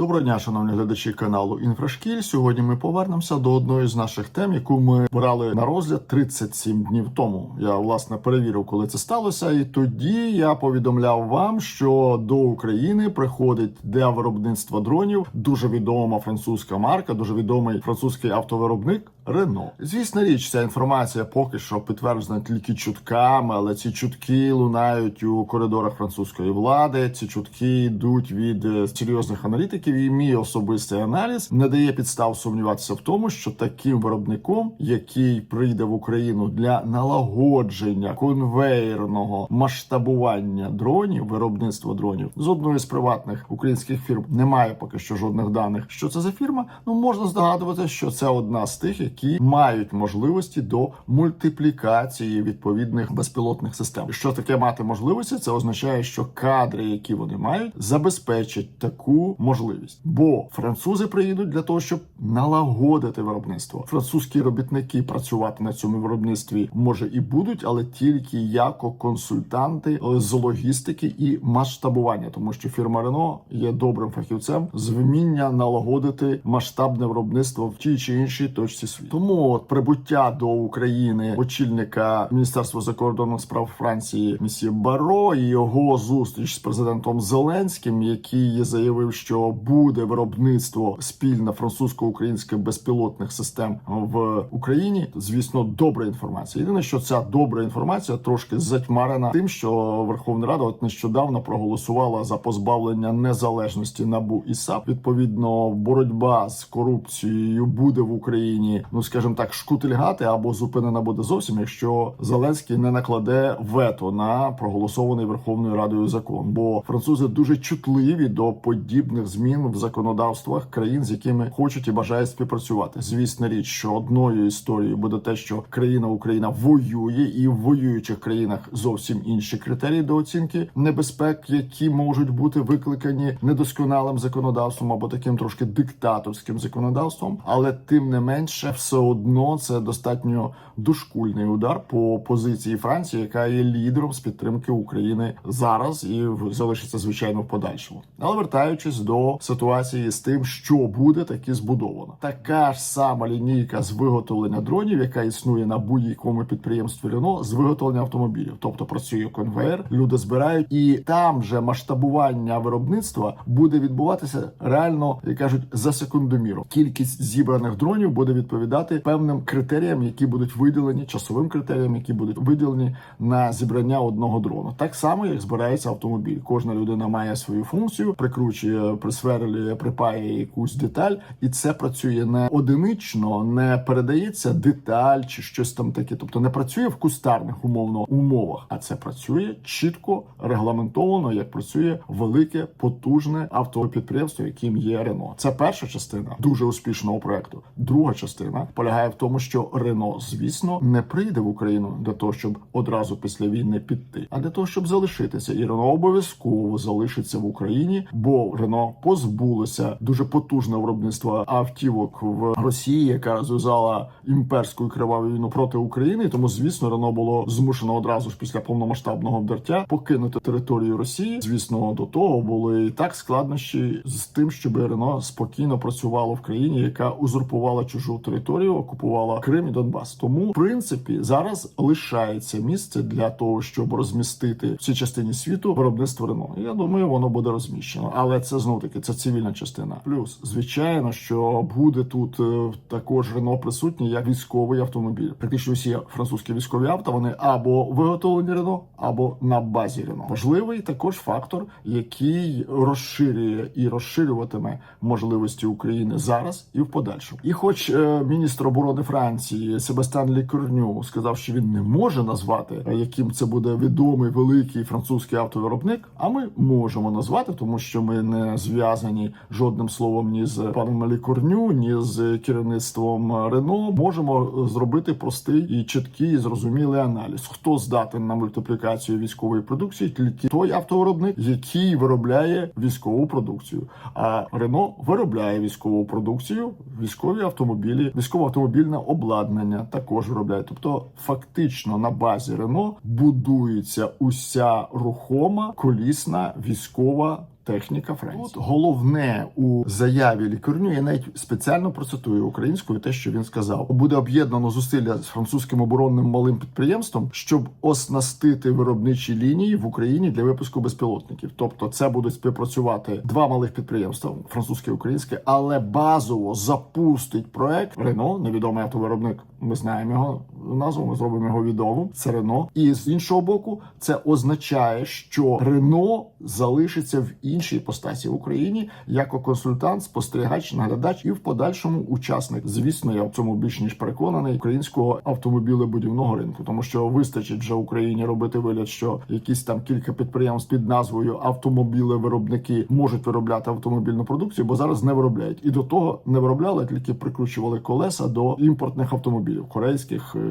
Доброго дня, шановні глядачі каналу Інфрашкіль. Сьогодні ми повернемося до одної з наших тем, яку ми брали на розгляд 37 днів тому. Я власне перевірив, коли це сталося, і тоді я повідомляв вам, що до України приходить для виробництва дронів дуже відома французька марка, дуже відомий французький автовиробник. Рено, звісна річ, ця інформація поки що підтверджена тільки чутками, але ці чутки лунають у коридорах французької влади. Ці чутки йдуть від е, серйозних аналітиків. І мій особистий аналіз не дає підстав сумніватися в тому, що таким виробником, який прийде в Україну для налагодження конвейерного масштабування дронів, виробництва дронів з одної з приватних українських фірм, немає поки що жодних даних. Що це за фірма? Ну можна здогадувати, що це одна з тих, які мають можливості до мультиплікації відповідних безпілотних систем. Що таке мати можливості? Це означає, що кадри, які вони мають, забезпечать таку можливість. Бо французи приїдуть для того, щоб налагодити виробництво. Французькі робітники працювати на цьому виробництві може і будуть, але тільки як консультанти е, з логістики і масштабування, тому що фірма Рено є добрим фахівцем з вміння налагодити масштабне виробництво в тій чи іншій точці світу. Тому от прибуття до України очільника Міністерства закордонних справ Франції місі Баро і його зустріч з президентом Зеленським, який заявив, що буде виробництво спільно французько-українських безпілотних систем в Україні. Звісно, добра інформація. Єдине, що ця добра інформація трошки затьмарена тим, що Верховна Рада от нещодавно проголосувала за позбавлення незалежності НАБУ і САП. Відповідно, боротьба з корупцією буде в Україні, ну скажімо так, шкутильгати або зупинена буде зовсім, якщо Зеленський не накладе вето на проголосований Верховною Радою закон. Бо французи дуже чутливі до подібних змін в законодавствах країн, з якими хочуть і бажають співпрацювати. Звісна річ, що одною історією буде те, що країна Україна воює, і в воюючих країнах зовсім інші критерії до оцінки небезпек, які можуть бути викликані недосконалим законодавством або таким трошки диктаторським законодавством, але тим не менше, все одно це достатньо дошкульний удар по позиції Франції, яка є лідером з підтримки України зараз і залишиться звичайно в подальшому. Але вертаючись до ситуації з тим, що буде таки збудовано, така ж сама лінійка з виготовлення дронів, яка існує на будь-якому підприємстві Рено, з виготовлення автомобілів, тобто працює конвейер, люди збирають, і там же масштабування виробництва буде відбуватися реально, як кажуть, за секундоміром. Кількість зібраних дронів буде відповідати певним критеріям, які будуть виділені часовим критеріям, які будуть виділені на зібрання одного дрону. Так само, як збирається автомобіль. Кожна людина має свою функцію, прикручує, присверлює, припає якусь деталь, і це працює не одинично, не передається деталь чи щось там таке. Тобто не працює в кустарних умовно умовах, а це працює чітко регламентовано, як працює велике потужне автопідприємство, яким є Рено. Це перша частина дуже успішного проекту. Друга частина полягає в тому, що Рено, звісно, не прийде в Україну для того, щоб одразу після війни піти, а для того, щоб залишитися. І Рено обов'язково залишиться в Україні, бо Рено позбулося дуже потужного виробництва автівок в Росії, яка розв'язала імперську криваву війну проти України. Тому, звісно, Рено було змушено одразу ж після повномасштабного вдертя покинути територію Росії. Звісно, до того були і так складнощі з тим, щоб Рено спокійно працювало в країні, яка узурпувала чужу територію, окупувала Крим і Донбас. Тому, в принципі, зараз лишається місце для того, щоб розмістити в цій частині світу виробництво Рено. Я думаю, воно буде розміщено, але це знов таки це цивільна частина. Плюс, звичайно, що буде тут е, також Рено присутній як військовий автомобіль. Практично всі французькі військові авто вони або виготовлені Рено, або на базі Рено. Важливий також фактор, який розширює і розширюватиме можливості України зараз і в подальшому. І, хоч е, міністр оборони Франції Себастьян Лікорню сказав, що він не може назвати, яким це буде відомий великий французький автовиробник, а ми можемо назвати, тому що ми не зв'язані жодним словом ні з паном Лікорню, ні з керівництвом Рено. Можемо зробити простий і чіткий і зрозумілий аналіз. Хто здатен на мультиплікацію військової продукції? Тільки той автовиробник, який виробляє військову продукцію. А Рено виробляє військову продукцію, військові автомобілі, військово-автомобільне обладнання також виробляє. Тобто, фактично на базі Рено будується уся рухома колісна військова техніка Франції. Тут головне у заяві лікарню. Я навіть спеціально процитую українською те, що він сказав. Буде об'єднано зусилля з французьким оборонним малим підприємством, щоб оснастити виробничі лінії в Україні для випуску безпілотників. Тобто, це будуть співпрацювати два малих підприємства, французьке і українське, але базово запустить проект Рено, невідомий автовиробник. Ми знаємо його назву. Ми зробимо його відомим. Це Рено. І з іншого боку, це означає, що Рено залишиться в іншій постасі в Україні як консультант, спостерігач, наглядач і в подальшому учасник. Звісно, я в цьому більш ніж переконаний українського автомобілебудівного ринку, тому що вистачить вже Україні робити вигляд, що якісь там кілька підприємств під назвою автомобілевиробники можуть виробляти автомобільну продукцію, бо зараз не виробляють. І до того не виробляли, тільки прикручували колеса до імпортних автомобілів корейських, е,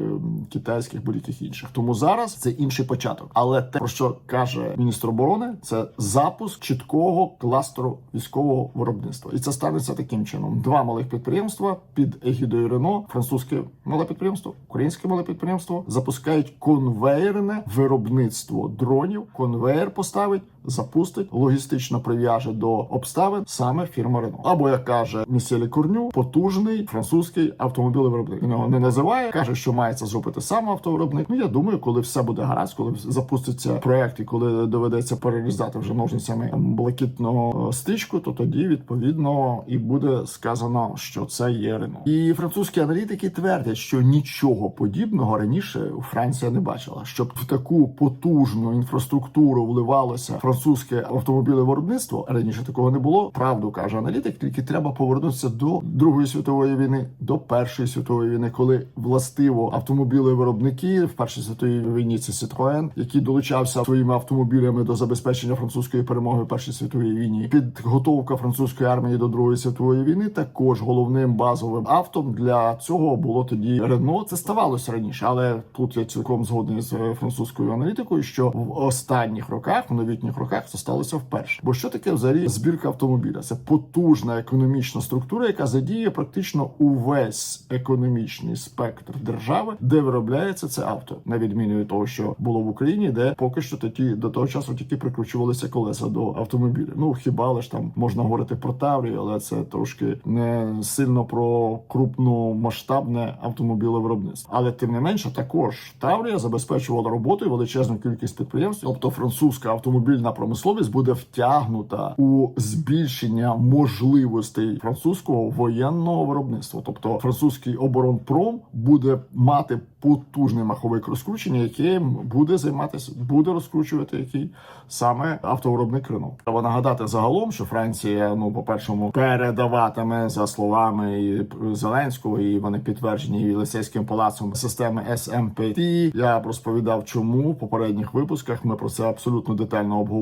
китайських, будь-яких інших. Тому зараз це інший початок. Але те, про що каже міністр оборони, це запуск чіткого кластеру військового виробництва, і це станеться таким чином: два малих підприємства під егідою Рено, французьке мале підприємство, українське мале підприємство запускають конвейерне виробництво дронів. Конвейер поставить. Запустить логістично прив'яже до обставин саме фірма Рено. Або як каже місія Корню, потужний французький автомобілевиробник. Він не називає, каже, що має це зробити сам автовиробник. Ну я думаю, коли все буде гаразд, коли запуститься проект і коли доведеться перерізати вже ножницями блакитну стрічку, то тоді відповідно і буде сказано, що це є Рено. І французькі аналітики твердять, що нічого подібного раніше Франція не бачила, щоб в таку потужну інфраструктуру вливалося французьке автомобілевиробництво. Раніше такого не було. Правду каже аналітик, тільки треба повернутися до Другої світової війни, до Першої світової війни, коли властиво автомобілевиробники в першій світовій війні це Citroën, який долучався своїми автомобілями до забезпечення французької перемоги в першій світовій війні. Підготовка французької армії до Другої світової війни також головним базовим автом для цього було тоді Рено. Це ставалося раніше, але тут я цілком згодний з французькою аналітикою, що в останніх роках, в новітніх роках, це сталося вперше. Бо що таке взагалі збірка автомобіля? Це потужна економічна структура, яка задіє практично увесь економічний спектр держави, де виробляється це авто, на відміну від того, що було в Україні, де поки що тоді до того часу тільки прикручувалися колеса до автомобіля. Ну хіба лиш там можна говорити про Таврію, але це трошки не сильно про крупномасштабне автомобілевиробництво. Але тим не менше, також Таврія забезпечувала роботою величезну кількість підприємств. Тобто французька автомобільна промисловість буде втягнута у збільшення можливостей французького воєнного виробництва. Тобто французький оборонпром буде мати потужний маховик розкручення, яким буде займатися, буде розкручувати який саме автовиробник Рено. Треба нагадати загалом, що Франція, ну по першому, передаватиме за словами Зеленського, і вони підтверджені і Лисейським палацом системи СМПТ. Я розповідав, чому в попередніх випусках ми про це абсолютно детально обговорили.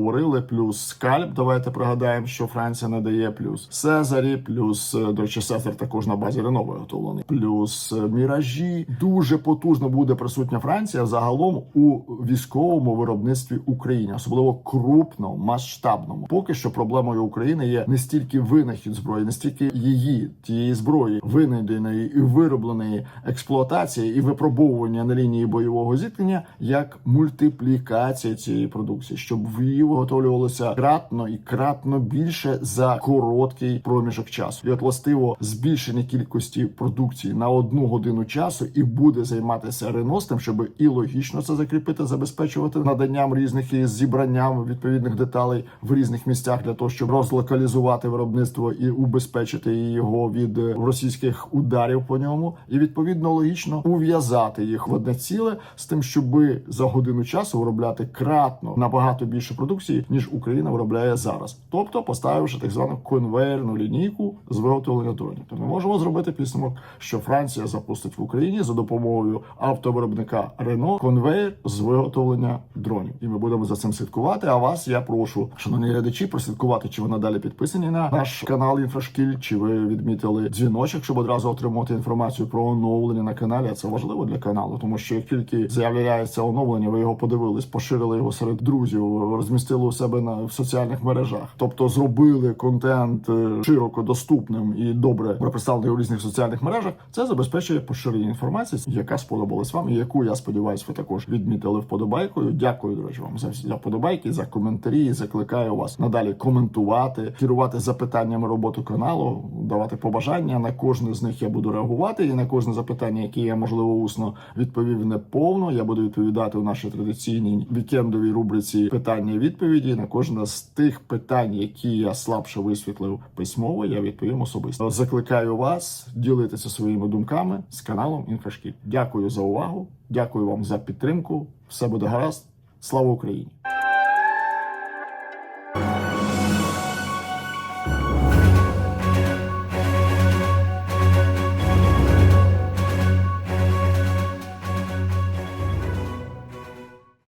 Плюс скальп. Давайте пригадаємо, що Франція надає плюс Сезарі, плюс е, до речі, Сезар також на базі Рено виготовлений, плюс е, міражі. Дуже потужно буде присутня Франція загалом у військовому виробництві України, особливо крупно масштабному. Поки що проблемою України є не стільки винахід зброї, не стільки її тієї зброї, винайденої і виробленої експлуатації і випробовування на лінії бойового зіткнення, як мультиплікація цієї продукції, щоб в її виготовлювалося кратно і кратно більше за короткий проміжок часу. І от властиво збільшення кількості продукції на одну годину часу і буде займатися Рено щоб і логічно це закріпити, забезпечувати наданням різних і зібранням відповідних деталей в різних місцях для того, щоб розлокалізувати виробництво і убезпечити його від е, російських ударів по ньому, і відповідно логічно ув'язати їх в одне ціле з тим, щоб за годину часу виробляти кратно набагато більше продукції, ніж Україна виробляє зараз, тобто поставивши так звану конвейерну лінійку з виготовлення дронів. То ми можемо зробити підсумок, що Франція запустить в Україні за допомогою автовиробника Рено конвейер з виготовлення дронів, і ми будемо за цим слідкувати. А вас я прошу, шановні глядачі, прослідкувати, чи ви надалі підписані на наш канал Інфрашкіль, чи ви відмітили дзвіночок, щоб одразу отримати інформацію про оновлення на каналі. Це важливо для каналу, тому що як тільки з'являється оновлення, ви його подивились, поширили його серед друзів, розмістили розмістили у себе на в соціальних мережах, тобто зробили контент е, широко доступним і добре представлений у різних соціальних мережах. Це забезпечує поширення інформації, яка сподобалась вам, і яку я сподіваюся, ви також відмітили вподобайкою. Дякую, до речі, вам за всі вподобайки, за коментарі. Закликаю вас надалі коментувати, керувати запитаннями роботи каналу, давати побажання. На кожне з них я буду реагувати, і на кожне запитання, яке я можливо усно відповів неповно. Я буду відповідати у нашій традиційній вікендовій рубриці питання і відповіді. На кожне з тих питань, які я слабше висвітлив письмово, я відповім особисто. Закликаю вас ділитися своїми думками з каналом Інфошкіл. Дякую за увагу. Дякую вам за підтримку. Все буде гаразд. Слава Україні!